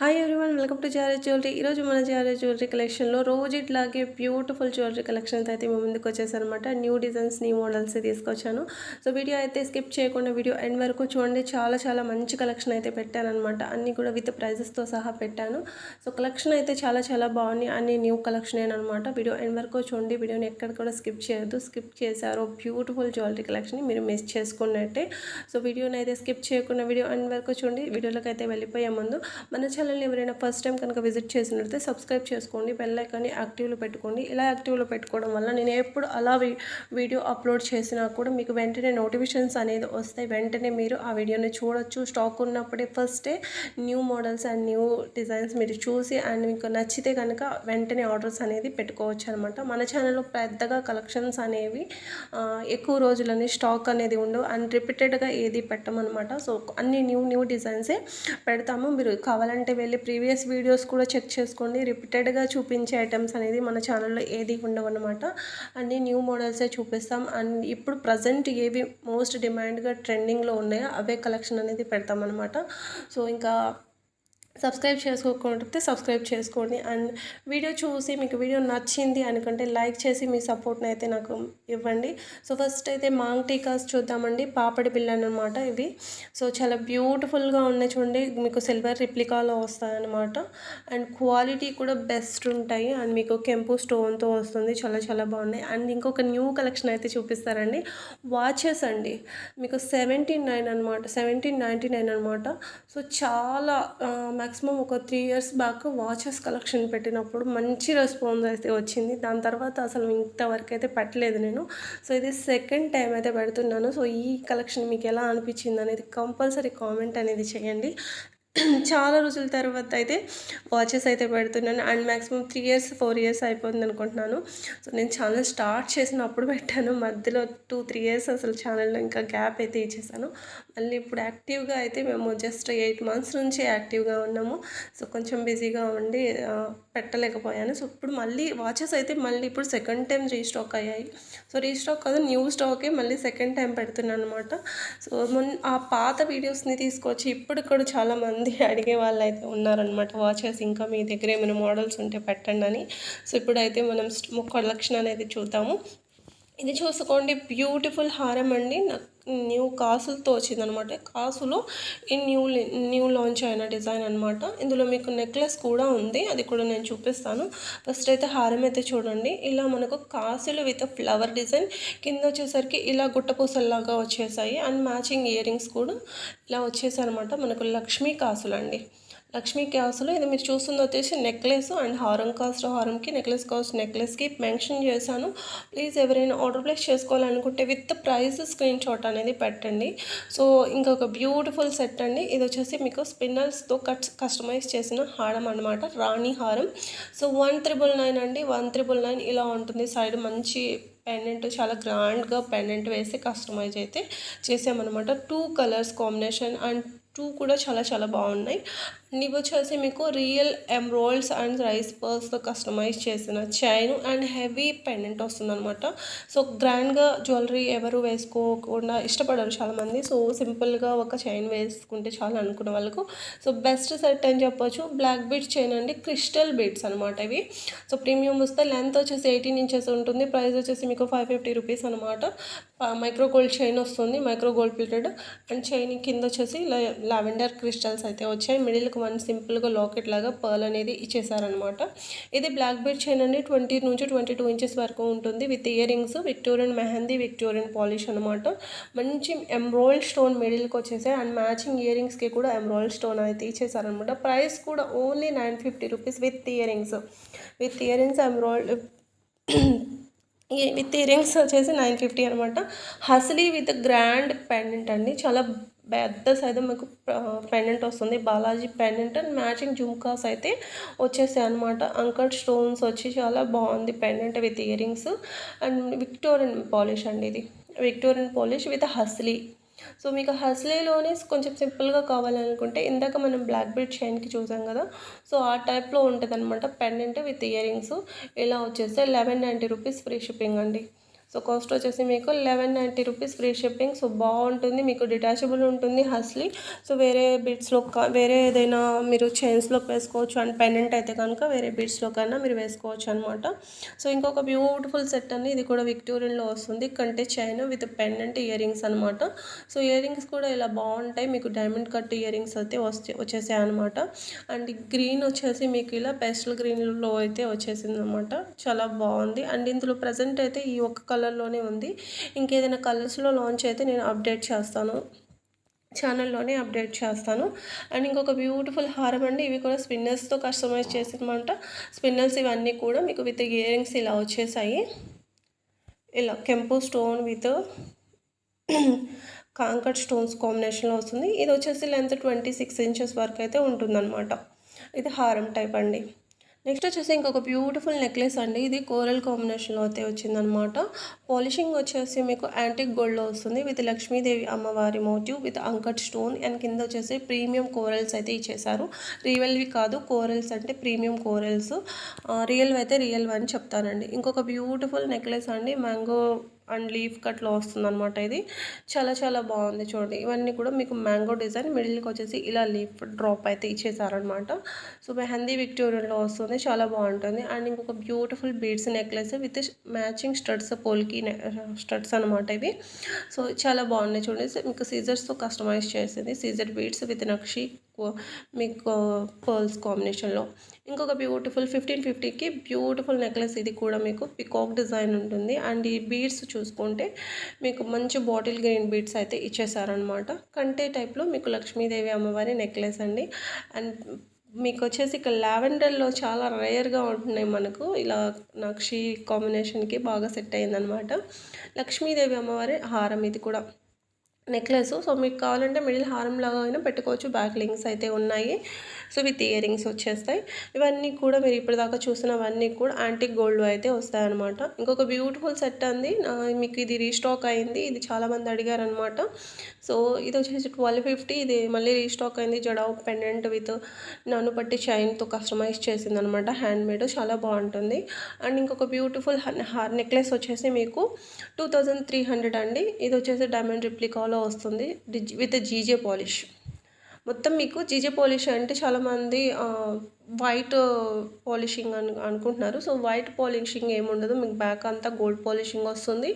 Hi everyone welcome to Jare jewellery ఈరోజు మన జారే జ్యువెలరీ కలెక్షన్లో రోజు ఇట్లాగే బ్యూటిఫుల్ జ్యువెలరీ కలెక్షన్స్ అయితే మేము ముందుకు వచ్చేసానమాట న్యూ డిజైన్స్ న్యూ మోడల్స్ తీసుకొచ్చాను. సో వీడియో అయితే స్కిప్ చేయకుండా వీడియో ఎండ్ వరకు చూడండి. చాలా చాలా మంచి కలెక్షన్ అయితే పెట్టాను అన్నీ కూడా విత్ ప్రైజెస్తో సహా పెట్టాను. సో కలెక్షన్ అయితే చాలా చాలా బాగుంది అన్ని న్యూ కలెక్షన్ అనమాట వీడియో ఎండ్ వరకు చూడండి. వీడియోని ఎక్కడ కూడా స్కిప్ చేయొద్దు. స్కిప్ చేశారు బ్యూటిఫుల్ జ్యువెలరీ కలెక్షన్ మీరు మిస్ చేసుకున్నట్టే. సో వీడియోని అయితే స్కిప్ చేయకుండా వీడియో ఎండ్ వరకు చూడండి. వీడియోలోకి అయితే వెళ్ళిపోయే ముందు మన ఛానల్ ఛానల్ని ఎవరైనా ఫస్ట్ టైం కనుక విజిట్ చేసినట్లయితే సబ్స్క్రైబ్ చేసుకోండి బెల్ ఐకాన్ని యాక్టివ్లో పెట్టుకోండి. ఇలా యాక్టివ్లో పెట్టుకోవడం వల్ల నేను ఎప్పుడు అలా వీడియో అప్లోడ్ చేసినా కూడా మీకు వెంటనే నోటిఫికేషన్స్ అనేది వస్తాయి. వెంటనే మీరు ఆ వీడియోని చూడొచ్చు. స్టాక్ ఉన్నప్పుడే ఫస్టే new models and new designs మీరు చూసి అండ్ మీకు నచ్చితే కనుక వెంటనే ఆర్డర్స్ అనేది పెట్టుకోవచ్చు అనమాట మన ఛానల్లో పెద్దగా కలెక్షన్స్ అనేవి ఎక్కువ రోజులని స్టాక్ అనేది ఉండవు. అండ్ రిపీటెడ్గా ఏది పెట్టమన్నమాట. సో అన్ని న్యూ న్యూ డిజైన్సే పెడతాము. మీరు కావాలంటే వెళ్ళి ప్రీవియస్ వీడియోస్ కూడా చెక్ చేసుకోండి. రిపీటెడ్గా చూపించే ఐటమ్స్ అనేది మన ఛానల్లో ఏది ఉండవు అనమాట అన్ని న్యూ మోడల్సే చూపిస్తాం. అండ్ ఇప్పుడు ప్రజెంట్ ఏవి మోస్ట్ డిమాండ్గా ట్రెండింగ్లో ఉన్నాయో అవే కలెక్షన్ అనేది పెడతామన్నమాట సో ఇంకా సబ్స్క్రైబ్ చేసుకోకుంటే సబ్స్క్రైబ్ చేసుకోండి. అండ్ వీడియో చూసి మీకు వీడియో నచ్చింది అనుకుంటే లైక్ చేసి మీ సపోర్ట్ని అయితే నాకు ఇవ్వండి. సో ఫస్ట్ అయితే మాంగ్ టీకాస్ చూద్దామండి. పాపడి బిల్ అనమాట ఇవి. సో చాలా బ్యూటిఫుల్గా ఉన్నాయి చూడండి. మీకు సిల్వర్ రిప్లికాలో వస్తాయన్నమాట. అండ్ క్వాలిటీ కూడా బెస్ట్ ఉంటాయి. అండ్ మీకు కెంపు స్టోన్తో వస్తుంది. చాలా చాలా బాగున్నాయి. అండ్ ఇంకొక న్యూ కలెక్షన్ అయితే చూపిస్తారండి. వాచెస్ అండి. మీకు సెవెంటీ నైన్ అనమాట సెవెంటీన్ నైంటీ నైన్ అనమాట సో చాలా మ్యాక్సిమం ఒక three years back watches collection పెట్టినప్పుడు మంచి రెస్పాన్స్ అయితే వచ్చింది. దాని తర్వాత అసలు ఇంతవరకు అయితే పెట్టలేదు నేను. సో ఇది సెకండ్ టైం అయితే పెడుతున్నాను. సో ఈ కలెక్షన్ మీకు ఎలా అనిపించింది అనేది కంపల్సరీ కామెంట్ అనేది చేయండి. చాలా రోజుల తర్వాత అయితే వాచెస్ అయితే పెడుతున్నాను. And maximum three years four years అయిపోతుంది అనుకుంటున్నాను. సో నేను ఛానల్ స్టార్ట్ చేసినప్పుడు పెట్టాను. మధ్యలో టూ త్రీ ఇయర్స్ అసలు ఛానల్లో ఇంకా గ్యాప్ అయితే ఇచ్చేసాను. మళ్ళీ ఇప్పుడు యాక్టివ్గా అయితే మేము జస్ట్ ఎయిట్ మంత్స్ నుంచి యాక్టివ్గా ఉన్నాము. సో కొంచెం బిజీగా ఉండి పెట్టలేకపోయాను. సో ఇప్పుడు మళ్ళీ వాచెస్ అయితే మళ్ళీ ఇప్పుడు సెకండ్ టైం రీస్టాక్ అయ్యాయి. సో రీస్టాక్ కాదు న్యూ స్టాకే మళ్ళీ సెకండ్ టైం పెడుతున్నాను అనమాట సో మొన్న ఆ పాత వీడియోస్ని తీసుకొచ్చి ఇప్పుడు కూడా చాలామంది అడిగే వాళ్ళు అయితే ఉన్నారనమాట వాచెస్ ఇంకా మీ దగ్గర ఏమైనా మోడల్స్ ఉంటే పెట్టండి అని. సో ఇప్పుడైతే మనం కలెక్షన్ అనేది చూద్దాము. ఇది చూసుకోండి బ్యూటిఫుల్ హారం అండి. నాకు న్యూ కాసులతో వచ్చిందనమాట. కాసులో ఈ న్యూ న్యూ లాంచ్ అయిన డిజైన్ అనమాట ఇందులో మీకు నెక్లెస్ కూడా ఉంది. అది కూడా నేను చూపిస్తాను. ఫస్ట్ అయితే హారం అయితే చూడండి. ఇలా మనకు కాసులు విత్ ఫ్లవర్ డిజైన్ కింద వచ్చేసరికి ఇలా గుట్టపూసల్లాగా వచ్చేసాయి. అండ్ మ్యాచింగ్ ఇయర్ రింగ్స్ కూడా ఇలా వచ్చేసాయి అనమాట మనకు లక్ష్మీ కాసులు అండి లక్ష్మీ క్యాస్లో ఇది మీరు చూస్తుంది వచ్చేసి నెక్లెస్ అండ్ హారం కాస్ట్ హారంకి నెక్లెస్ కాస్ట్ నెక్లెస్కి మెన్షన్ చేశాను. ప్లీజ్ ఎవరైనా ఆర్డర్ ప్లేస్ చేసుకోవాలనుకుంటే విత్ ప్రైస్ స్క్రీన్ షాట్ అనేది పెట్టండి. సో ఇంకొక బ్యూటిఫుల్ సెట్ అండి. ఇది వచ్చేసి మీకు స్పిన్నర్స్తో కట్ కస్టమైజ్ చేసిన హారం అనమాట రాణి హారం. సో వన్ త్రిబుల్ నైన్ అండి. వన్ త్రిబుల్ నైన్ ఇలా ఉంటుంది. సైడ్ మంచి పెండెంట్ చాలా గ్రాండ్గా పెండెంట్ వేసి కస్టమైజ్ అయితే చేసామన్నమాట. Two colours combination and two కూడా చాలా చాలా బాగున్నాయి. ఇవి వచ్చేసి మీకు రియల్ ఎంబ్రాయిడ్స్ అండ్ రైస్ పర్ల్స్తో కస్టమైజ్ చేసిన చైన్ అండ్ హెవీ పెండెంట్ వస్తుందనమాట సో గ్రాండ్గా జ్యువెలరీ ఎవరు వేసుకోకుండా ఇష్టపడరు చాలామంది. సో సింపుల్గా ఒక చైన్ వేసుకుంటే చాలా అనుకున్న వాళ్ళకు. సో బెస్ట్ సెట్ అని చెప్పొచ్చు. బ్లాక్ బీడ్స్ చైన్ అండి. క్రిస్టల్ బీడ్స్ అనమాట ఇవి. సో ప్రీమియం వస్తే లెంత్ వచ్చేసి ఎయిటీన్ ఇంచెస్ ఉంటుంది. ప్రైస్ వచ్చేసి మీకు ఫైవ్ ఫిఫ్టీ రూపీస్ అనమాట మైక్రో గోల్డ్ చైన్ వస్తుంది. Micro gold plated and chain కింద వచ్చేసి లావెండర్ క్రిస్టల్స్ అయితే వచ్చాయి. మిడిల్కి వన్ సింపుల్గా లాకెట్ లాగా పర్ల్ అనేది ఇచ్చేసారనమాట ఇది బ్లాక్ బెడ్ చైన్ అండి. ట్వంటీ నుంచి ట్వంటీ టూ ఇంచెస్ వరకు ఉంటుంది. With earrings Victorian mehndi Victorian polish అనమాట మంచి ఎంబ్రాయిల్డ్ స్టోన్ మిడిల్కి వచ్చేసాయి. అండ్ మ్యాచింగ్ ఇయర్ రింగ్స్కి కూడా ఎంబ్రాయిల్డ్ స్టోన్ అయితే ఇచ్చేసారనమాట ప్రైస్ కూడా only nine fifty rupees with earrings. With earrings ఎంబ్రాయిడ్ with ear rings వచ్చేసి నైన్ ఫిఫ్టీ అనమాట హస్లీ విత్ గ్రాండ్ పెండెంట్ అండి. చాలా పెద్ద సైజు మీకు పెండెంట్ వస్తుంది. Balaji pendant and matching jhumkas అయితే వచ్చేసాయి అనమాట అంకల్ స్టోన్స్ వచ్చి చాలా బాగుంది pendant with earrings and Victorian polish అండి ఇది. Victorian polish with hasli so మీకు హస్లీలోనే కొంచెం సింపుల్గా కావాలనుకుంటే ఇందాక మనం బ్లాక్ బెడ్ చైన్కి చూసాం కదా. సో ఆ టైప్లో ఉంటుంది అనమాట పెండెంట్ విత్ ఇయరింగ్స్ ఇలా వచ్చేస్తే eleven ninety rupees free shipping అండి. సో కాస్ట్ వచ్చేసి మీకు eleven ninety rupees free shipping. So బాగుంటుంది మీకు డిటాచబుల్ ఉంటుంది హస్లీ సో వేరే బిట్స్లో వేరే ఏదైనా మీరు చైన్స్లోకి వేసుకోవచ్చు అండ్ పెండెంట్ అయితే కనుక వేరే బిట్స్లో కన్నా మీరు వేసుకోవచ్చు అనమాట సో ఇంకొక బ్యూటిఫుల్ సెట్ అని ఇది కూడా విక్టోరియన్లో వస్తుంది. కంటే chain with pendant earrings అనమాట సో ఇయర్ రింగ్స్ కూడా ఇలా బాగుంటాయి మీకు డైమండ్ కట్ ఇయర్ రింగ్స్ అయితే వస్తే వచ్చేసాయి అనమాట అండ్ గ్రీన్ వచ్చేసి మీకు ఇలా పెస్టల్ గ్రీన్లో అయితే వచ్చేసింది అనమాట చాలా బాగుంది. అండ్ ఇందులో ప్రజెంట్ అయితే ఈ ఒక్క కలర్లోనే ఉంది. ఇంకేదైనా కలర్స్లో లాంచ్ అయితే నేను అప్డేట్ చేస్తాను. ఛానల్లోనే అప్డేట్ చేస్తాను. అండ్ ఇంకొక బ్యూటిఫుల్ హారం అండి. ఇవి కూడా స్పిన్నర్స్తో కస్టమైజ్ చేసినమాట స్పిన్నర్స్ ఇవన్నీ కూడా మీకు విత్ ఇయరింగ్స్ ఇలా వచ్చేసాయి. ఇలా కెంపు స్టోన్ విత్ కాంకర్ స్టోన్స్ కాంబినేషన్లో వస్తుంది. ఇది వచ్చేసి లెంత్ ట్వంటీ సిక్స్ ఇంచెస్ వరకు అయితే ఉంటుందన్నమాట. ఇది హారం టైప్ అండి. నెక్స్ట్ వచ్చేసి ఇంకొక బ్యూటిఫుల్ నెక్లెస్ అండి. ఇది కోరల్ కాంబినేషన్లో అయితే వచ్చిందనమాట. పాలిషింగ్ వచ్చేసి మీకు యాంటిక్ గోల్డ్లో వస్తుంది. విత్ లక్ష్మీదేవి అమ్మవారి motif with uncut stone and కింద వచ్చేసి ప్రీమియం కోరల్స్ అయితే ఇచ్చేసారు రియల్వి కాదు కోరల్స్ అంటే ప్రీమియం కోరల్స్ రియల్ అయితే రియల్ అని చెప్తానండి. ఇంకొక బ్యూటిఫుల్ నెక్లెస్ అండి. మ్యాంగో అండ్ లీఫ్ కట్లో వస్తుందన్నమాట ఇది. చాలా చాలా బాగుంది చూడండి. ఇవన్నీ కూడా మీకు మ్యాంగో డిజైన్ మిడిల్కి వచ్చేసి ఇలా లీఫ్ డ్రాప్ అయితే ఇచ్చేసారనమాట సో మెహందీ విక్టోరియన్లో వస్తుంది. చాలా బాగుంటుంది. అండ్ ఇంకొక beautiful beads necklace with matching studs polki studs అనమాట ఇవి. సో చాలా బాగున్నాయి చూడండి. మీకు సీజర్స్తో కస్టమైజ్ చేసింది. సీజర్ బీడ్స్ విత్ నక్షి మీకు పర్ల్స్ కాంబినేషన్లో. ఇంకొక బ్యూటిఫుల్ ఫిఫ్టీన్ ఫిఫ్టీకి బ్యూటిఫుల్ నెక్లెస్ ఇది కూడా మీకు పికాక్ డిజైన్ ఉంటుంది. అండ్ ఈ బీడ్స్ చూసుకుంటే మీకు మంచి బాటిల్ గ్రీన్ బీడ్స్ అయితే ఇచ్చేసారనమాట కంటే టైప్లో మీకు లక్ష్మీదేవి అమ్మవారి నెక్లెస్ అండి. అండ్ మీకు వచ్చేసి ఇక్కడ లావెండర్లో చాలా రేర్గా ఉంటున్నాయి మనకు. ఇలా నక్షి కాంబినేషన్కి బాగా సెట్ అయిందనమాట లక్ష్మీదేవి అమ్మవారి హారం ఇది కూడా నెక్లెస్ సో మీకు కావాలంటే మిడిల్ హారం లాగా అయినా పెట్టుకోవచ్చు. బ్యాక్ లింక్స్ అయితే ఉన్నాయి. సో విత్ ఇయర్ రింగ్స్ వచ్చేస్తాయి. ఇవన్నీ కూడా మీరు ఇప్పటిదాకా చూసినవన్నీ కూడా యాంటిక్ గోల్డ్ అయితే వస్తాయన్నమాట. ఇంకొక బ్యూటిఫుల్ సెట్ అంది. మీకు ఇది రీస్టాక్ అయింది. ఇది చాలామంది అడిగారనమాట సో ఇది వచ్చేసి ట్వెల్వ్ ఫిఫ్టీ. ఇది మళ్ళీ రీస్టాక్ అయింది. జడావ్ పెండెంట్ విత్ నన్ను పట్టి చైన్తో కస్టమైజ్ చేసింది అనమాట హ్యాండ్ మేడ్ చాలా బాగుంటుంది. అండ్ ఇంకొక బ్యూటిఫుల్ హార్ నెక్లెస్ వచ్చేసి మీకు టూ థౌజండ్ త్రీ హండ్రెడ్ అండి. ఇది వచ్చేసి డైమండ్ రిప్లికాలో వస్తుంది. With GJ polish. మొత్తం మీకు జీజే పాలిష్ అంటే చాలామంది వైట్ పాలిషింగ్ అని అనుకుంటున్నారు. సో వైట్ పాలిషింగ్ ఏముండదు. మీకు బ్యాక్ అంతా గోల్డ్ పాలిషింగ్ వస్తుంది.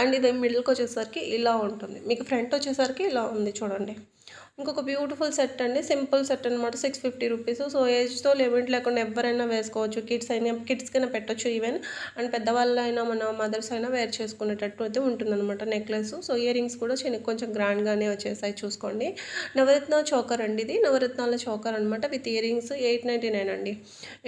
అండ్ ఇది మిడిల్కి వచ్చేసరికి ఇలా ఉంటుంది. మీకు ఫ్రంట్ వచ్చేసరికి ఇలా ఉంది చూడండి. ఇంకొక బ్యూటిఫుల్ సెట్ అండి. సింపుల్ సెట్ అనమాట సిక్స్ ఫిఫ్టీ రూపీస్ సో ఏజ్తో లిమిట్ లేకుండా ఎవరైనా వేసుకోవచ్చు. కిడ్స్ అయినా కిడ్స్ కైనా పెట్టచ్చు ఈవెన్ అండ్ పెద్దవాళ్ళు అయినా మన మదర్స్ అయినా వేర్ చేసుకునేటట్టు అయితే ఉంటుందన్నమాట నెక్లెస్ సో ఇయర్ రింగ్స్ కూడా చిన్న కొంచెం గ్రాండ్గానే వచ్చేసాయి చూసుకోండి. నవరత్న చోకర్ అండి ఇది. నవరత్నాల చోకర్ అనమాట with earrings eight ninety nine అండి.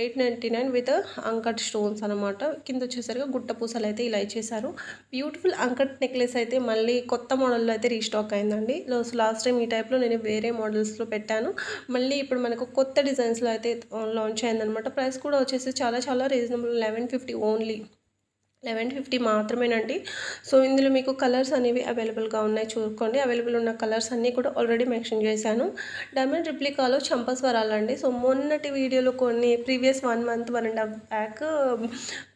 Eight ninety nine with uncut stones అనమాట కింద వచ్చేసరికి గుట్ట పూసలు అయితే ఇలా ఇచ్చేసారు బ్యూటిఫుల్ అంకట్ నెక్లెస్ అయితే మళ్ళీ కొత్త మోడల్లో అయితే రీస్టాక్ అయిందండి. లాస్ట్ టైం ఈ టైప్లో నేను వేరే మోడల్స్లో పెట్టాను. మళ్ళీ ఇప్పుడు మనకు కొత్త డిజైన్స్లో అయితే లాంచ్ అయిందనమాట ప్రైస్ కూడా వచ్చేసి చాలా చాలా reasonable eleven fifty only eleven fifty మాత్రమేనండి. సో ఇందులో మీకు కలర్స్ అనేవి అవైలబుల్గా ఉన్నాయి చూసుకోండి. అవైలబుల్ ఉన్న కలర్స్ అన్నీ కూడా ఆల్రెడీ మెన్షన్ చేశాను. డైమండ్ రిప్లికాలో చంపస్వరాలండి సో మొన్నటి వీడియోలో కొన్ని previous one month one and half back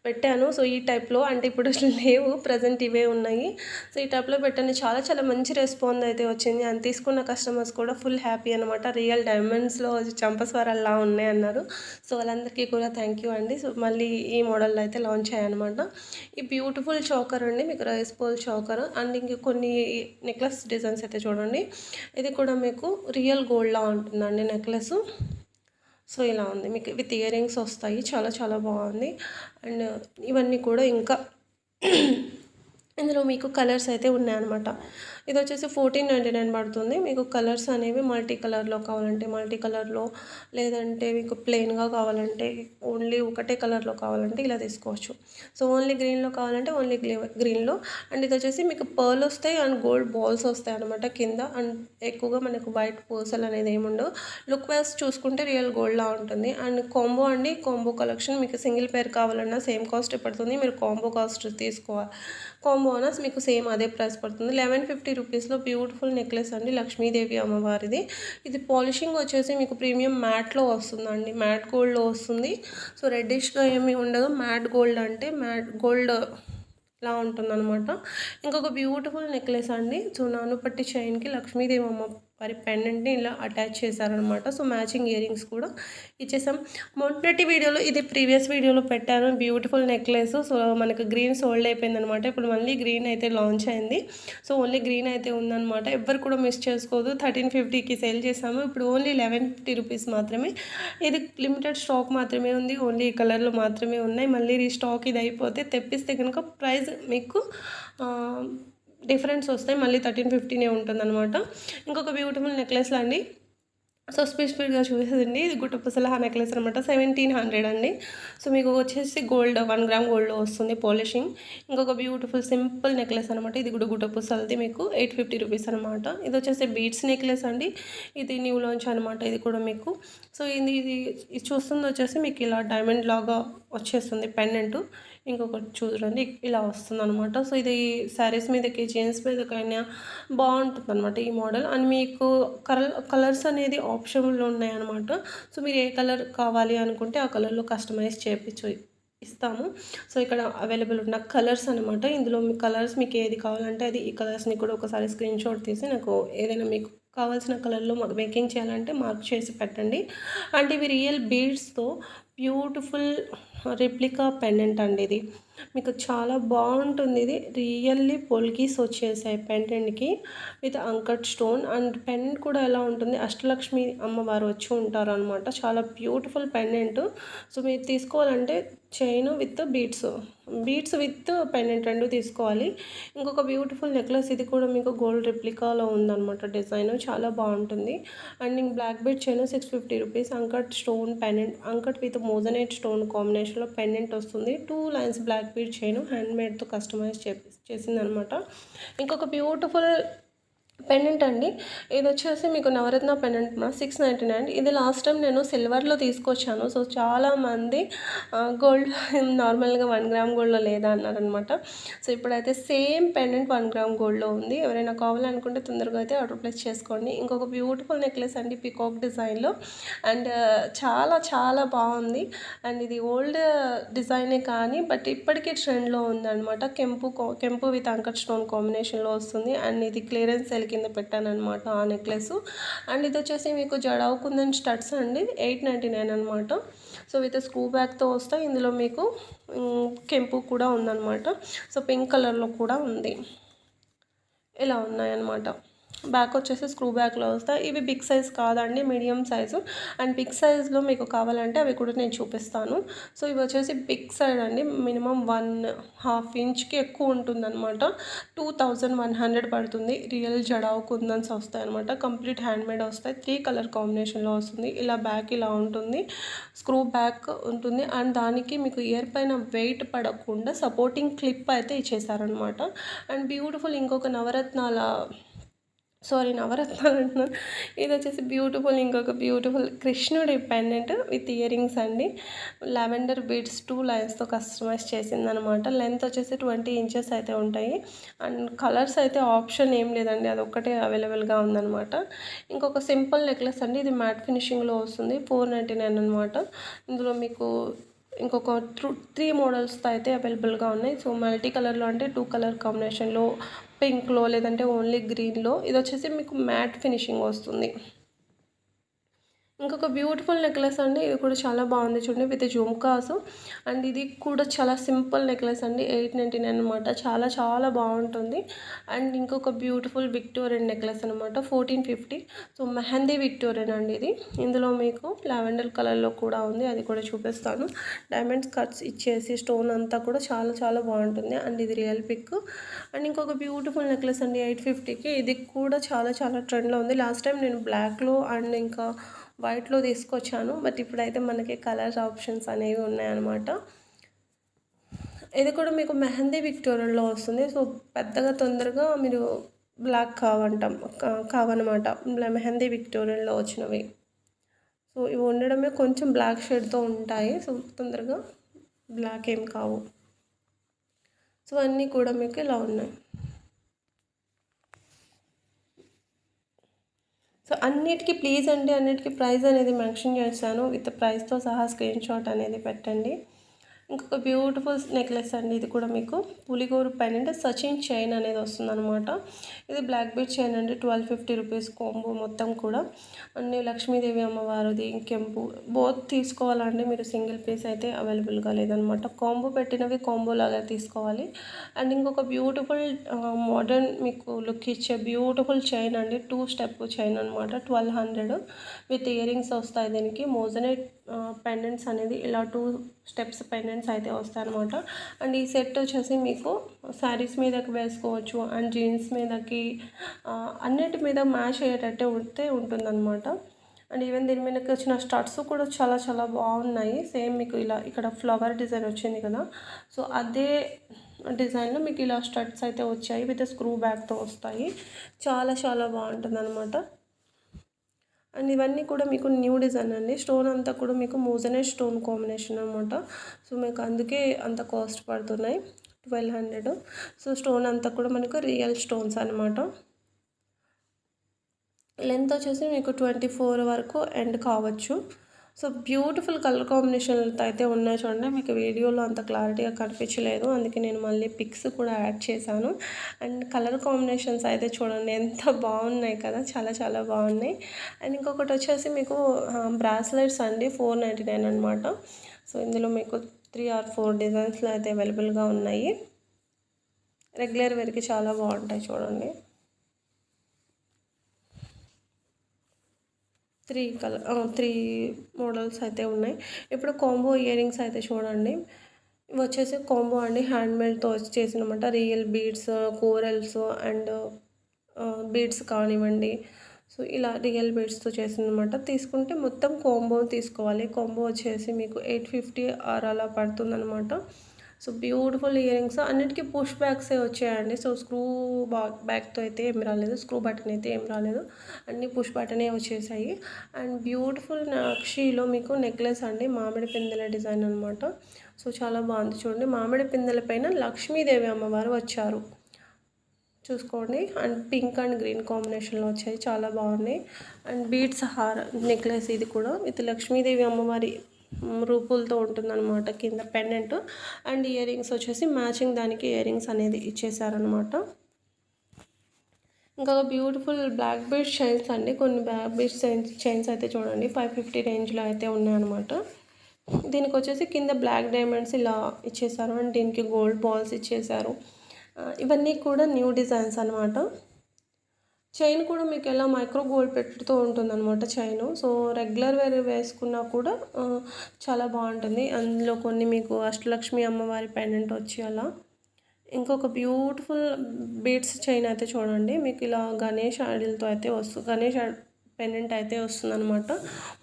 పెట్టాను. సో ఈ టైప్లో అంటే ఇప్పుడు లేవు ప్రజెంట్ ఇవే ఉన్నాయి. సో ఈ టైప్లో పెట్టాను చాలా చాలా మంచి రెస్పాన్స్ అయితే వచ్చింది. అని తీసుకున్న కస్టమర్స్ కూడా ఫుల్ హ్యాపీ అనమాట రియల్ డైమండ్స్లో చంపస్వరల్లా ఉన్నాయి అన్నారు. సో వాళ్ళందరికీ కూడా థ్యాంక్ యూ అండి. సో మళ్ళీ ఈ మోడల్లో అయితే లాంచ్ అయ్యాయన్నమాట ఈ బ్యూటిఫుల్ చౌకర్ అండి. మీకు రైస్ పోల్ చౌకర్. అండ్ ఇంక కొన్ని నెక్లెస్ డిజైన్స్ అయితే చూడండి. ఇది కూడా మీకు రియల్ గోల్డ్లా ఉంటుందండి నెక్లెస్. సో ఇలా ఉంది. మీకు విత్ ఇయర్ రింగ్స్ వస్తాయి. చాలా చాలా బాగుంది. అండ్ ఇవన్నీ కూడా ఇంకా ఇందులో మీకు కలర్స్ అయితే ఉన్నాయన్నమాట. ఇది వచ్చేసి ఫోర్టీన్ నైంటీ నైన్ పడుతుంది. మీకు కలర్స్ అనేవి మల్టీ కలర్లో కావాలంటే మల్టీ కలర్లో లేదంటే మీకు ప్లెయిన్గా కావాలంటే ఓన్లీ ఒకటే కలర్లో కావాలంటే ఇలా తీసుకోవచ్చు. సో ఓన్లీ గ్రీన్లో కావాలంటే ఓన్లీ గ్రీన్లో. అండ్ ఇది వచ్చేసి మీకు పర్ల్ వస్తాయి అండ్ గోల్డ్ బాల్స్ వస్తాయి అనమాట కింద. అండ్ ఎక్కువగా మనకు వైట్ పూసలు అనేది ఏముండవు లుక్ వైజ్ చూసుకుంటే రియల్ గోల్డ్లా ఉంటుంది. అండ్ కాంబో అండి కాంబో కలెక్షన్. మీకు సింగిల్ పేర్ కావాలన్నా సేమ్ కాస్ట్ పడుతుంది. మీరు కాంబో కాస్ట్ తీసుకోవాలి కాంబో అన్నా మీకు సేమ్ అదే ప్రైస్ పడుతుంది. లెవెన్ ఫిఫ్టీ రూపీస్లో బ్యూటిఫుల్ నెక్లెస్ అండి లక్ష్మీదేవి అమ్మవారిది. ఇది పాలిషింగ్ వచ్చేసి మీకు ప్రీమియం మ్యాట్లో వస్తుందండి. మ్యాట్ గోల్డ్లో వస్తుంది. సో రెడ్డిష్గా ఏమీ ఉండదు. మ్యాట్ గోల్డ్ అంటే మ్యాట్ గోల్డ్ ఇలా ఉంటుందన్నమాట. ఇంకొక బ్యూటిఫుల్ నెక్లెస్ అండి. సో నానుపట్టి చైన్కి లక్ష్మీదేవి అమ్మ వారి పెండెంట్ని ఇలా అటాచ్ చేశారనమాట సో మ్యాచింగ్ ఇయర్ రింగ్స్ కూడా ఇచ్చేసాం. మొన్నటి వీడియోలో ఇది ప్రీవియస్ వీడియోలో పెట్టాను. Beautiful necklace. సో మనకు గ్రీన్ సోల్డ్ అయిపోయిందనమాట ఇప్పుడు మళ్ళీ గ్రీన్ అయితే లాంచ్ అయింది. సో ఓన్లీ గ్రీన్ అయితే ఉందన్నమాట. ఎవ్వరు కూడా మిస్ చేసుకోదు. థర్టీన్ ఫిఫ్టీకి సేల్ చేసాము ఇప్పుడు ఓన్లీ లెవెన్ ఫిఫ్టీ రూపీస్ మాత్రమే. ఇది లిమిటెడ్ స్టాక్ మాత్రమే ఉంది. ఓన్లీ ఈ కలర్లో మాత్రమే ఉన్నాయి. మళ్ళీ ఈ స్టాక్ ఇది అయిపోతే తెప్పిస్తే కనుక ప్రైస్ మీకు డిఫరెన్స్ వస్తాయి. మళ్ళీ థర్టీన్ ఫిఫ్టీనే ఉంటుంది అనమాట ఇంకొక బ్యూటిఫుల్ నెక్లెస్లు అండి. సో స్పీడ్ స్పీడ్గా చూసేదండి ఇది గుట్టపుసలహా నెక్లెస్ అనమాట సెవెంటీన్ హండ్రెడ్ అండి. సో మీకు వచ్చేసి గోల్డ్ వన్ గ్రామ్ గోల్డ్ వస్తుంది పాలిషింగ్. ఇంకొక బ్యూటిఫుల్ సింపుల్ నెక్లెస్ అనమాట ఇది కూడా గుట్టపుసలది మీకు ఎయిట్ ఫిఫ్టీ రూపీస్ అనమాట ఇది వచ్చేసి బీడ్స్ నెక్లెస్ అండి. ఇది న్యూ లాంచ్ అనమాట ఇది కూడా మీకు. సో ఇది ఇది ఇది చూస్తుంది వచ్చేసి మీకు ఇలా డైమండ్ లాగా వచ్చేస్తుంది పెండెంట్ ఇంకొకటి చూడండి ఇలా వస్తుంది అనమాట సో ఇది శారీస్ మీదకి జీన్స్ మీదకైనా బాగుంటుంది అనమాట ఈ మోడల్. అండ్ మీకు కలర్ కలర్స్ అనేది ఆప్షన్లో ఉన్నాయన్నమాట. సో మీరు ఏ కలర్ కావాలి అనుకుంటే ఆ కలర్లో కస్టమైజ్ చేయించు ఇస్తాము. సో ఇక్కడ అవైలబుల్ ఉన్న కలర్స్ అనమాట ఇందులో మీ కలర్స్ మీకు ఏది కావాలంటే అది ఈ కలర్స్ని కూడా ఒకసారి స్క్రీన్ షాట్ తీసి నాకు ఏదైనా మీకు కావాల్సిన కలర్లో మాకు మేకింగ్ చేయాలంటే మార్క్ చేసి పెట్టండి. అంటే ఇవి రియల్ బీడ్స్తో బ్యూటిఫుల్ రిప్లికా పెండెంట్ అండి ఇది. మీకు చాలా బాగుంటుంది ఇది. రియల్లీ పొల్కీస్ వచ్చేసాయి పెండెంట్కి with uncut stone. And pendant కూడా ఎలా ఉంటుంది? అష్టలక్ష్మి అమ్మవారు వచ్చి ఉంటారు అనమాట చాలా బ్యూటిఫుల్ పెండెంట్. సో మీరు తీసుకోవాలంటే chain with beads. Beads with pendant రెండు తీసుకోవాలి. ఇంకొక బ్యూటిఫుల్ నెక్లెస్ ఇది కూడా మీకు గోల్డ్ రిప్లికాలో ఉందన్నమాట డిజైన్. చాలా బాగుంటుంది. And black bead chain six fifty rupees. Uncut stone pendant. Uncut with moissanite stone combination కాంబినేషన్లో పెండెంట్ వస్తుంది. Two lines black bead chain hand మేడ్తో కస్టమైజ్ చేసింది అనమాట ఇంకొక బ్యూటిఫుల్ పెండెంట్ అండి. ఇది వచ్చేసి మీకు నవరత్న పెండెంట్ మా సిక్స్ నైంటీ నైన్ ఇది లాస్ట్ టైం నేను సిల్వర్లో తీసుకొచ్చాను. సో చాలామంది గోల్డ్ నార్మల్గా వన్ గ్రామ్ గోల్డ్లో లేదా అన్నారనమాట సో ఇప్పుడైతే సేమ్ పెండెంట్ వన్ గ్రామ్ గోల్డ్లో ఉంది. ఎవరైనా కావాలనుకుంటే తొందరగా అయితే ఆర్డర్ ప్లేస్ చేసుకోండి. ఇంకొక బ్యూటిఫుల్ నెక్లెస్ అండి పికాక్ డిజైన్లో అండ్ చాలా చాలా బాగుంది. అండ్ ఇది ఓల్డ్ డిజైనే కానీ బట్ ఇప్పటికీ ట్రెండ్లో ఉందన్నమాట. కెంపు కెంపు విత్ అంకట్ స్టోన్ కాంబినేషన్లో వస్తుంది. అండ్ ఇది క్లియరెన్స్ సెల్ కింద పెట్టానమాట ఆ నెక్లెస్ అండ్ ఇది వచ్చేసి మీకు జడావు కుందన్ స్టడ్స్ అండి ఎయిట్ నైంటీ నైన్ అనమాట సో విత్ స్కూ బ్యాగ్తో వస్తే ఇందులో మీకు కెంపు కూడా ఉందన్నమాట. సో పింక్ కలర్లో కూడా ఉంది. ఇలా ఉన్నాయన్నమాట. బ్యాక్ వచ్చేసి స్క్రూ బ్యాక్లో వస్తాయి. ఇవి బిగ్ సైజ్ కాదండి మీడియం సైజు. అండ్ బిగ్ సైజ్లో మీకు కావాలంటే అవి కూడా నేను చూపిస్తాను. సో ఇవి వచ్చేసి బిగ్ సైజ్ అండి. మినిమం వన్ హాఫ్ ఇంచ్కి ఎక్కువ ఉంటుందన్నమాట. టూ థౌజండ్ వన్ హండ్రెడ్ పడుతుంది. రియల్ జడావు కుందన్స్ వస్తాయి అనమాట కంప్లీట్ హ్యాండ్మేడ్ వస్తాయి. త్రీ కలర్ కాంబినేషన్లో వస్తుంది. ఇలా బ్యాక్ ఇలా ఉంటుంది. స్క్రూ బ్యాక్ ఉంటుంది. అండ్ దానికి మీకు ఇయర్ పైన వెయిట్ పడకుండా సపోర్టింగ్ క్లిప్ అయితే ఇచ్చేసారనమాట అండ్ బ్యూటిఫుల్ ఇంకొక నవరత్నాల సారీ నవరత్నాలు అంటున్నాను ఇది వచ్చేసి బ్యూటిఫుల్ ఇంకొక బ్యూటిఫుల్ కృష్ణుడి పెండెంట్ విత్ ఇయరింగ్స్ అండి. లెవెండర్ బీడ్స్ టూ లైన్స్తో కస్టమైజ్ చేసిందనమాట. లెంత్ వచ్చేసి ట్వంటీ ఇంచెస్ అయితే ఉంటాయి. అండ్ కలర్స్ అయితే ఆప్షన్ ఏం లేదండి. అది ఒక్కటే అవైలబుల్గా ఉందనమాట. ఇంకొక సింపుల్ నెక్లెస్ అండి. ఇది మ్యాట్ ఫినిషింగ్లో వస్తుంది. ఫోర్ నైంటీ నైన్ అనమాట. ఇందులో మీకు ఇంకొక త్రీ మోడల్స్తో అయితే అవైలబుల్గా ఉన్నాయి. సో మల్టీ కలర్లో అంటే టూ కలర్ కాంబినేషన్లో పింక్లో లేదంటే ఓన్లీ గ్రీన్లో. ఇది వచ్చేసి మీకు మ్యాట్ ఫినిషింగ్ వస్తుంది. ఇంకొక బ్యూటిఫుల్ నెక్లెస్ అండి. ఇది కూడా చాలా బాగుంది చూడండి విత్ జుమ్కాస్ అండ్ ఇది కూడా చాలా సింపుల్ నెక్లెస్ అండి. ఎయిట్ నైంటీ నైన్ అనమాట చాలా చాలా బాగుంటుంది. అండ్ ఇంకొక బ్యూటిఫుల్ విక్టోరియన్ నెక్లెస్ అనమాట fourteen fifty so mehndi Victorian అండి ఇది. ఇందులో మీకు లావెండర్ కలర్లో కూడా ఉంది. అది కూడా చూపిస్తాను. డైమండ్స్ కట్స్ ఇచ్చేసి స్టోన్ అంతా కూడా చాలా చాలా బాగుంటుంది. అండ్ ఇది రియల్ పిక్ అండ్ ఇంకొక బ్యూటిఫుల్ నెక్లెస్ అండి. ఎయిట్ ఫిఫ్టీకి ఇది కూడా చాలా చాలా ట్రెండ్లో ఉంది. లాస్ట్ టైం నేను బ్లాక్లో అండ్ ఇంకా వైట్లో తీసుకొచ్చాను బట్ ఇప్పుడైతే మనకి కలర్స్ ఆప్షన్స్ అనేవి ఉన్నాయన్నమాట. ఇది కూడా మీకు మెహందీ విక్టోరియన్లో వస్తుంది. సో పెద్దగా తొందరగా మీరు బ్లాక్ కావంటాం కావన్నమాట. మెహందీ విక్టోరియన్లో వచ్చినవి. సో ఇవి ఉండడమే కొంచెం బ్లాక్ షేడ్తో ఉంటాయి. సో తొందరగా బ్లాక్ ఏం కావు. సో అన్నీ కూడా మీకు ఇలా ఉన్నాయి. సో అన్నిటికీ ప్లీజ్ అండి అన్నిటికీ ప్రైస్ అనేది మెన్షన్ చేశాను. విత్ ప్రైస్తో సహా స్క్రీన్ షాట్ అనేది పెట్టండి. ఇంకొక బ్యూటిఫుల్ నెక్లెస్ అండి ఇది కూడా మీకు. పులిగోరు పెండెంట్ సచిన్ చైన్ అనేది వస్తుంది అనమాట ఇది బ్లాక్ బీట్ చైన్ అండి ట్వెల్వ్ ఫిఫ్టీ రూపీస్ కోంబో మొత్తం కూడా. అన్ని లక్ష్మీదేవి అమ్మవారిది ఇంకెంపు బోత్ తీసుకోవాలండి. మీరు సింగిల్ పీస్ అయితే అవైలబుల్గా లేదనమాట కాంబో పెట్టినవి కాంబో లాగా తీసుకోవాలి. అండ్ ఇంకొక బ్యూటిఫుల్ మోడర్న్ మీకు లుక్ ఇచ్చే బ్యూటిఫుల్ చైన్ అండి టూ స్టెప్ చైన్ అనమాట twelve hundred with ear rings వస్తాయి దీనికి. మోజనెట్ పెండెంట్స్ అనేది ఇలా టూ స్టెప్స్ డిజైన్స్ అయితే వస్తాయి అనమాట అండ్ ఈ సెట్ వచ్చేసి మీకు శారీస్ మీదకి వేసుకోవచ్చు అండ్ జీన్స్ మీదకి అన్నిటి మీద మ్యాచ్ అయ్యేటట్టే ఉంటే ఉంటుందన్నమాట. అండ్ ఈవెన్ దీని మీదకి వచ్చిన స్టడ్స్ కూడా చాలా చాలా బాగున్నాయి. సేమ్ మీకు ఇలా ఇక్కడ ఫ్లవర్ డిజైన్ వచ్చింది కదా. సో అదే డిజైన్లో మీకు ఇలా స్టడ్స్ అయితే వచ్చాయి విత్ స్క్రూ బ్యాగ్తో వస్తాయి. చాలా చాలా బాగుంటుంది అనమాట అండ్ ఇవన్నీ కూడా మీకు న్యూ డిజైన్ అండి. స్టోన్ అంతా కూడా మీకు మోజనే స్టోన్ కాంబినేషన్ అనమాట సో మీకు అందుకే అంత కాస్ట్ పడుతున్నాయి. Twelve hundred. సో స్టోన్ అంతా కూడా మనకు రియల్ స్టోన్స్ అనమాట లెంత్ వచ్చేసి మీకు ట్వంటీ ఫోర్ వరకు ఎండ్ కావచ్చు. సో బ్యూటిఫుల్ కలర్ కాంబినేషన్లతో అయితే ఉన్నాయి చూడండి. మీకు వీడియోలో అంత క్లారిటీగా కనిపించలేదు. అందుకే నేను మళ్ళీ పిక్స్ కూడా యాడ్ చేశాను. అండ్ కలర్ కాంబినేషన్స్ అయితే చూడండి. ఎంత బాగున్నాయి కదా. చాలా చాలా బాగున్నాయి. అండ్ ఇంకొకటి వచ్చేసి మీకు బ్రాస్లెట్స్ అండి. ఫోర్ నైంటీ నైన్ అనమాట సో ఇందులో మీకు త్రీ ఆర్ ఫోర్ డిజైన్స్లో అయితే అవైలబుల్గా ఉన్నాయి. రెగ్యులర్ వేర్కి చాలా బాగుంటాయి చూడండి. త్రీ కలర్ త్రీ మోడల్స్ అయితే ఉన్నాయి. ఇప్పుడు కాంబో ఇయర్ రింగ్స్ అయితే చూడండి. ఇవి వచ్చేసి కాంబో అండి. హ్యాండ్మేడ్తో చేసినమాట. Real beads corals and beads కానివ్వండి. సో ఇలా రియల్ బీడ్స్తో చేసిందనమాట తీసుకుంటే మొత్తం కాంబో తీసుకోవాలి. కాంబో వచ్చేసి మీకు ఎయిట్ ఫిఫ్టీ ఆర్ అలా పడుతుందనమాట సో బ్యూటిఫుల్ ఇయర్ రింగ్స్ అన్నిటికీ పుష్ బ్యాక్సే వచ్చాయండి. సో స్క్రూ బా బ్యాగ్తో అయితే ఏం రాలేదు. స్క్రూ బటన్ అయితే ఏం రాలేదు. అన్ని పుష్ బటనే వచ్చేసాయి. అండ్ బ్యూటిఫుల్ నక్షిలో మీకు నెక్లెస్ అండి. మామిడి పిందెల డిజైన్ అనమాట సో చాలా బాగుంది చూడండి. మామిడి పిందెల పైన లక్ష్మీదేవి అమ్మవారు వచ్చారు. చూసుకోండి. అండ్ పింక్ అండ్ గ్రీన్ కాంబినేషన్లో వచ్చాయి. చాలా బాగున్నాయి. అండ్ బీట్స్ హార్ నెక్లెస్ ఇది కూడా. విత్ లక్ష్మీదేవి అమ్మవారి రూపులతో ఉంటుందన్నమాట కింద పెండెంట్. అండ్ ఇయర్ రింగ్స్ వచ్చేసి మ్యాచింగ్ దానికి ఇయర్ రింగ్స్ అనేది ఇచ్చేసారనమాట ఇంకా బ్యూటిఫుల్ బ్లాక్ బీడ్ చైన్స్ అండి. కొన్ని బ్లాక్ బీడ్ చైన్స్ చైన్స్ అయితే చూడండి. ఫైవ్ ఫిఫ్టీ రేంజ్లో అయితే ఉన్నాయన్నమాట. దీనికి వచ్చేసి కింద బ్లాక్ డైమండ్స్ ఇలా ఇచ్చేసారు. అండ్ దీనికి గోల్డ్ బాల్స్ ఇచ్చేసారు. ఇవన్నీ కూడా న్యూ డిజైన్స్ అనమాట చైన్ కూడా మీకు ఎలా మైక్రో గోల్డ్ పెట్టుతూ ఉంటుంది అనమాట చైన్. సో రెగ్యులర్ వేర్ వేసుకున్నా కూడా చాలా బాగుంటుంది. అందులో కొన్ని మీకు అష్టలక్ష్మి అమ్మవారి పెండెంట్ వచ్చి అలా. ఇంకొక బ్యూటిఫుల్ బీడ్స్ చైన్ అయితే చూడండి. మీకు ఇలా గణేష్ ఆడిల్తో అయితే వస్తుంది గణేష్ పెండెంట్ అయితే వస్తుంది అనమాట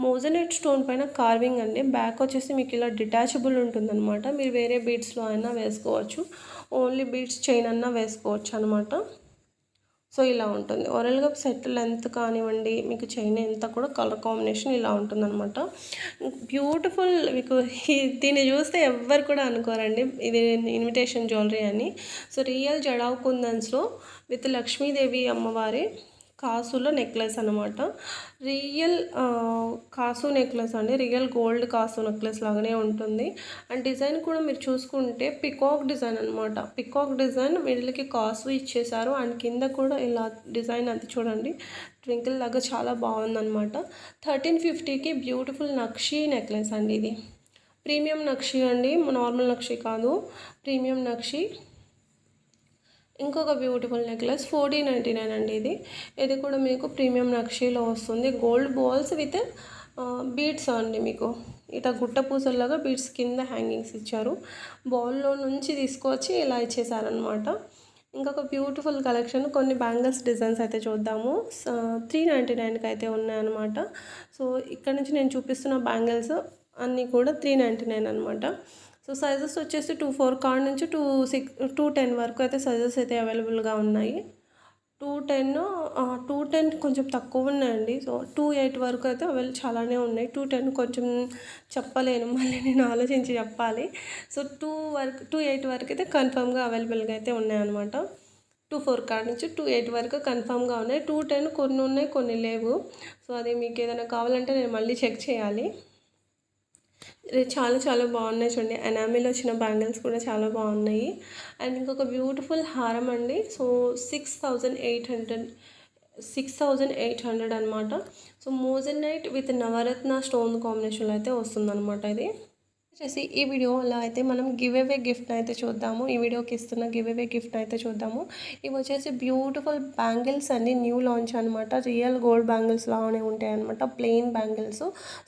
మోజనెట్ స్టోన్ పైన కార్వింగ్ అండి. బ్యాక్ వచ్చేసి మీకు ఇలా డిటాచబుల్ ఉంటుందన్నమాట. మీరు వేరే బీడ్స్లో అయినా వేసుకోవచ్చు. ఓన్లీ బీడ్స్ చైన్ అన్నా వేసుకోవచ్చు అనమాట సో ఇలా ఉంటుంది. ఓరల్గా సెట్ లెంత్ కానివ్వండి మీకు చైన్ ఎంత కూడా కలర్ కాంబినేషన్ ఇలా ఉంటుందన్నమాట. బ్యూటిఫుల్ మీకు దీన్ని చూస్తే ఎవ్వరు కూడా అనుకోరండి. ఇది ఇన్విటేషన్ జ్యువెలరీ అని. సో రియల్ జడావ్ కుందన్స్లో విత్ లక్ష్మీదేవి అమ్మవారి కాసులో నెక్లెస్ అనమాట రియల్ కాసు నెక్లెస్ అండి. రియల్ గోల్డ్ కాసు నెక్లెస్ లాగానే ఉంటుంది. అండ్ డిజైన్ కూడా మీరు చూసుకుంటే పికాక్ డిజైన్ అనమాట పికాక్ డిజైన్ మిడిల్కి కాసు ఇచ్చేసారు అండ్ కింద కూడా ఇలా డిజైన్ అది చూడండి. ట్వింకిల్ లాగా చాలా బాగుందనమాట థర్టీన్ ఫిఫ్టీకి బ్యూటిఫుల్ నక్షి నెక్లెస్ అండి ఇది. ప్రీమియం నక్షి అండి. నార్మల్ నక్షి కాదు. ప్రీమియం నక్షి. ఇంకొక beautiful necklace forty ninety nine అండి ఇది. ఇది కూడా మీకు ప్రీమియం నక్షీలో వస్తుంది. గోల్డ్ బాల్స్ విత్ బీడ్స్ అండి మీకు. ఇట గుట్ట పూసల్లాగా బీడ్స్ కింద హ్యాంగింగ్స్ ఇచ్చారు. బాల్లో నుంచి తీసుకొచ్చి ఇలా ఇచ్చేసారనమాట ఇంకొక బ్యూటిఫుల్ కలెక్షన్ కొన్ని బ్యాంగిల్స్ డిజైన్స్ అయితే చూద్దాము. త్రీ నైంటీ నైన్కి అయితే ఉన్నాయన్నమాట. సో ఇక్కడ నుంచి నేను చూపిస్తున్న బ్యాంగిల్స్ అన్నీ కూడా త్రీ నైంటీ నైన్ అనమాట సో సైజెస్ వచ్చేసి టూ ఫోర్ కార్డ్ నుంచి టూ సిక్స్ టూ టెన్ వరకు అయితే సైజెస్ అయితే అవైలబుల్గా ఉన్నాయి. టూ టెన్ టూ టెన్ కొంచెం తక్కువ ఉన్నాయండి. సో టూ ఎయిట్ వరకు అయితే అవైల చాలానే ఉన్నాయి. టూ టెన్ కొంచెం చెప్పలేను. మళ్ళీ నేను ఆలోచించి చెప్పాలి. సో టూ వరకు టూ ఎయిట్ వరకు అయితే కన్ఫామ్గా అవైలబుల్గా అయితే ఉన్నాయన్నమాట. టూ ఫోర్ కార్డ్ నుంచి టూ ఎయిట్ వరకు కన్ఫామ్గా ఉన్నాయి. టూ టెన్ కొన్ని ఉన్నాయి కొన్ని లేవు. సో అది మీకు ఏదైనా కావాలంటే నేను మళ్ళీ చెక్ చేయాలి. చాలా చాలా బాగున్నాయి చూడండి. ఎనామిల్ వచ్చిన బ్యాంగిల్స్ కూడా చాలా బాగున్నాయి. అండ్ ఇంకొక బ్యూటిఫుల్ హారం అండి. So six thousand eight hundred six thousand eight hundred అనమాట so moissanite with navratna stone కాంబినేషన్లో అయితే వస్తుందన్నమాట ఇది. వచ్చేసి ఈ వీడియోలో అయితే మనం గివ్ అవే గిఫ్ట్ అయితే చూద్దాము. ఈ వీడియోకి ఇస్తున్న గివ్ అవే గిఫ్ట్ అయితే చూద్దాము. ఇవి వచ్చేసి బ్యూటిఫుల్ బ్యాంగిల్స్ అండి. న్యూ లాంచ్ అనమాట రియల్ గోల్డ్ బ్యాంగిల్స్ లాగానే ఉంటాయి అనమాట ప్లెయిన్ బ్యాంగిల్స్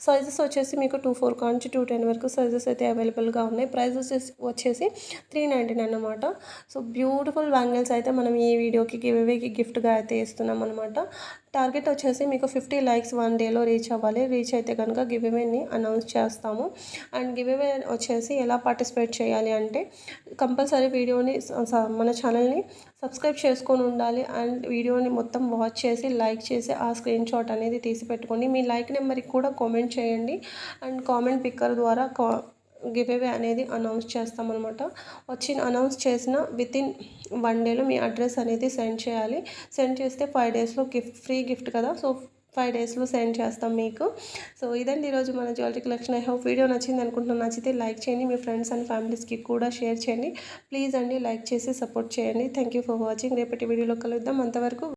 సైజెస్ వచ్చేసి మీకు టూ ఫోర్ కాంచి టూ టెన్ వరకు సైజెస్ అయితే అవైలబుల్గా ఉన్నాయి. ప్రైస్ వచ్చేసి వచ్చేసి త్రీ నైంటీ నైన్ అనమాట సో బ్యూటిఫుల్ బ్యాంగిల్స్ అయితే మనం ఈ వీడియోకి గివ్ అవేకి గిఫ్ట్గా అయితే ఇస్తున్నాం అనమాట టార్గెట్ వచ్చేసి మీకు ఫిఫ్టీ లైక్స్ వన్ డేలో రీచ్ అవ్వాలి. రీచ్ అయితే కనుక గివ్ ఇవేని అనౌన్స్ చేస్తాము. అండ్ గివ్ ఇవే వచ్చేసి ఎలా పార్టిసిపేట్ చేయాలి అంటే కంపల్సరీ వీడియోని మన ఛానల్ని సబ్స్క్రైబ్ చేసుకొని ఉండాలి. అండ్ వీడియోని మొత్తం వాచ్ చేసి లైక్ చేసి ఆ స్క్రీన్ షాట్ అనేది తీసి పెట్టుకోండి. మీ లైక్ నెంబర్కి కూడా కామెంట్ చేయండి. అండ్ కామెంట్ పిక్కర్ ద్వారా కా గివ్ అవే అనేది అనౌన్స్ చేస్తామన్నమాట. వచ్చి అనౌన్స్ చేసిన విత్ ఇన్ వన్ డేలో మీ అడ్రస్ అనేది సెండ్ చేయాలి. సెండ్ చేస్తే ఫైవ్ డేస్లో గిఫ్ట్ ఫ్రీ గిఫ్ట్ కదా. సో ఫైవ్ డేస్లో సెండ్ చేస్తాం మీకు. సో ఇదండి ఈరోజు మన jewellery collection. I hope video నచ్చింది అనుకుంటున్నాను. నచ్చితే లైక్ చేయండి. మీ ఫ్రెండ్స్ అండ్ ఫ్యామిలీస్కి కూడా షేర్ చేయండి. ప్లీజ్ అండి లైక్ చేసి సపోర్ట్ చేయండి. Thank you for watching. రేపటి వీడియోలో కలుద్దాం. అంతవరకు